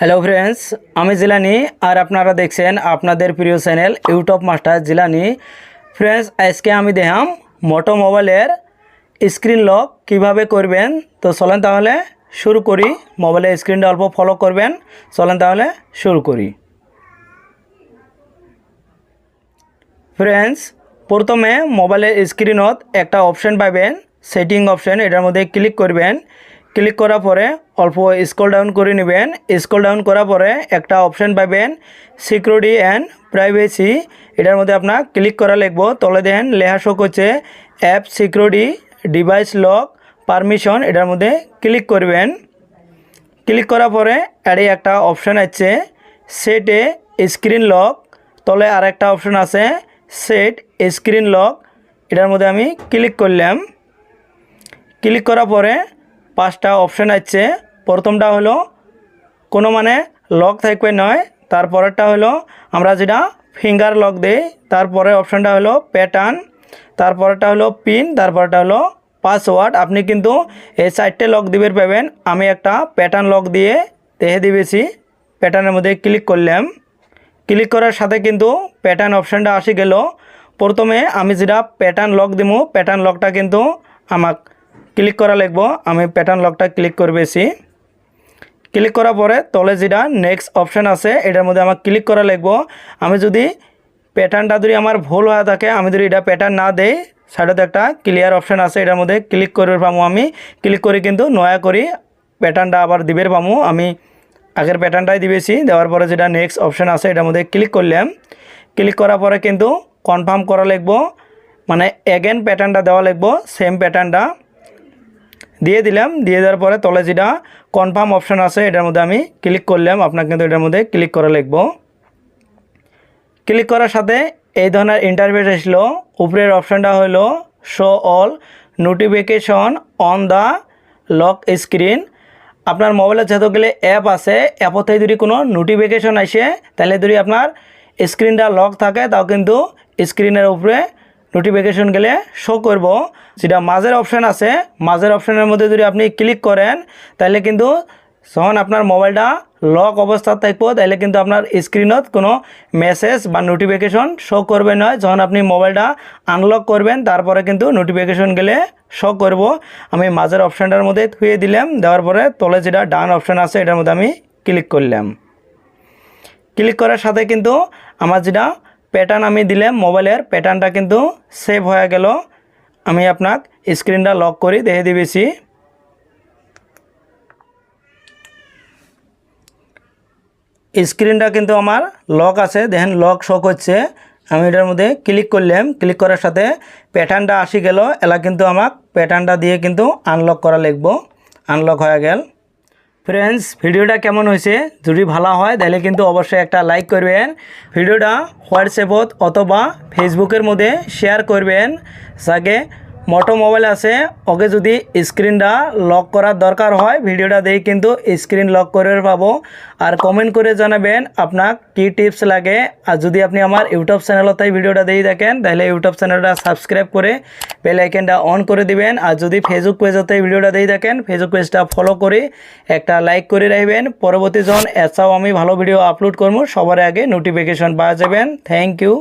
Hello friends আমি জিলানি আর আপনারা দেখছেন আপনাদের প্রিয় channel YouTube master Jilani. Friends আজকে আমি দেখাম মোটো মোবাইলের স্ক্রিন লক কীভাবে করবেন। তো চলেন তাহলে শুরু করি। মোবাইলের স্ক্রিনটা অল্প ফলো করবেন। চলেন তাহলে শুরু করি। ফ্রেন্ডস প্রথমে মোবাইলের স্ক্রিনত একটা অপশন পাবেন সেটিং অপশন এটার মধ্যে ক্লিক করবেন। ক্লিক করার পরে অল্প স্ক্রল ডাউন করে নেবেন। স্ক্রল ডাউন করার পরে একটা অপশন পাবেন, সিকিউরিটি অ্যান্ড প্রাইভেসি। এটার মধ্যে আপনার ক্লিক করা লিখব। তলে দেখেন লেখা শো করছে, app security, device lock, permission. এটার মধ্যে ক্লিক করবেন। ক্লিক করার পরে অ্যাডে একটা অপশান আছে, সেটে স্ক্রিন লক। তলে আর একটা অপশান আছে, সেট স্ক্রিন লক। এটার মধ্যে আমি ক্লিক করলাম। ক্লিক করার পরে পাঁচটা অপশান আছে। প্রথমটা হলো, কোনো মানে লক থাকবে নয়। তারপরেরটা হলো, আমরা যেটা ফিঙ্গার লক দেই, তারপরে অপশানটা হলো প্যাটার্ন তারপরেরটা হলো পিন তারপরটা হলো পাসওয়ার্ড আপনি কিন্তু এই চারটে লক দিবের পাবেন। আমি একটা প্যাটার্ন লক দিয়ে দেখে দিবেছি প্যাটার্নের মধ্যে ক্লিক করলাম। ক্লিক করার সাথে কিন্তু প্যাটার্ন অপশানটা আসি গেল। প্রথমে আমি যেটা প্যাটার্ন লক দিব প্যাটার্ন লকটা কিন্তু আমাক ক্লিক করা লাগবো। আমি প্যাটার্ন লকটা ক্লিক করবেছি। ক্লিক করার পরে তলে যেটা নেক্সট অপশান আছে, এটার মধ্যে আমার ক্লিক করা লাগবো। আমি যদি প্যাটার্নটা যদি আমার ভুল হয়ে থাকে, আমি যদি এটা প্যাটার্ন না দেই সাইডে একটা ক্লিয়ার অপশান আছে, এটার মধ্যে ক্লিক করে পাবো আমি। ক্লিক করে কিন্তু নয়া করি প্যাটার্নটা আবার দিবের পাবো আমি আগের প্যাটার্নটাই দিবেছি, দেওয়ার পরে যেটা নেক্সট অপশান আছে, এটার মধ্যে ক্লিক করলাম। ক্লিক করার পরে কিন্তু কনফার্ম করা লাগবো। মানে এগেন প্যাটার্নটা দেওয়া লাগবো সেম প্যাটার্নটা দিয়ে দিলাম, দিয়ে দেওয়ার পরে তলে যেটা কনফার্ম অপশান আছে, এটার মধ্যে আমি ক্লিক করলাম। আপনাকে কিন্তু এটার মধ্যে ক্লিক করা লিখব। ক্লিক করার সাথে এই ধরনের ইন্টারভিউ আসলো। উপরের অপশানটা হলো show all notification on the lock screen আপনার মোবাইলে যতগুলো অ্যাপ আছে অ্যাপর থেকে যদি কোনো নোটিফিকেশন আসে, তাহলে যদি আপনার স্ক্রিনটা লক থাকে, তাও কিন্তু স্ক্রিনের উপরে নোটিফিকেশন গেলে শো করব। যেটা মাঝের অপশান আছে, মাঝের অপশানের মধ্যে যদি আপনি ক্লিক করেন, তাহলে কিন্তু যখন আপনার মোবাইলটা লক অবস্থা থাকব, তাহলে কিন্তু আপনার স্ক্রিনত কোনো মেসেজ বা নোটিফিকেশন শো করবে নয় যখন আপনি মোবাইলটা আনলক করবেন, তারপরে কিন্তু নোটিফিকেশন গেলে শো করব। আমি মাঝের অপশানটার মধ্যে থুয়ে দিলাম, দেওয়ার পরে তলে যেটা ডান অপশান আছে, এটার মধ্যে আমি ক্লিক করলাম। ক্লিক করার সাথে কিন্তু আমার যেটা প্যাটার্ন আমি দিলাম মোবাইলের প্যাটার্নটা কিন্তু সেভ হয়ে গেল। আমি আপনাক স্ক্রিনটা লক করি দেখে দিবেছি স্ক্রিনটা কিন্তু আমার লক আছে। দেখেন লক শক হচ্ছে। আমি এটার মধ্যে ক্লিক করলাম। ক্লিক করার সাথে প্যাটার্নটা আসি গেল। এলা কিন্তু আমাক প্যাটার্নটা দিয়ে কিন্তু আনলক করা লিখব। আনলক হয়ে গেল। ফ্রেন্ডস ভিডিওটা কেমন হয়েছে? যদি ভালো হয়, তাহলে কিন্তু অবশ্যই একটা লাইক করবেন। ভিডিওটা হোয়াটসঅ্যাপত অথবা ফেসবুকের মধ্যে শেয়ার করবেন। যাকে মোটো মোবাইল আছে, ওকে যদি স্ক্রিনটা লক করার দরকার হয়, ভিডিওটা দিয়ে কিন্তু স্ক্রিন লক করে পাবো। আর কমেন্ট করে জানাবেন আপনার কী টিপস লাগে। আর যদি আপনি আমার ইউটিউব চ্যানেলতে ভিডিওটা দিয়ে থাকেন, তাহলে ইউটিউব চ্যানেলটা সাবস্ক্রাইব করে বেল আইকনটা অন করে দিবেন। আর যদি ফেসবুক পেজতে ভিডিওটা দিয়ে থাকেন ফেসবুক পেজটা ফলো করে একটা লাইক করে রাখবেন। পরবর্তী যখন এছাড়াও আমি ভালো ভিডিও আপলোড করব, সবার আগে নোটিফিকেশন পাওয়া যাবেন। Thank you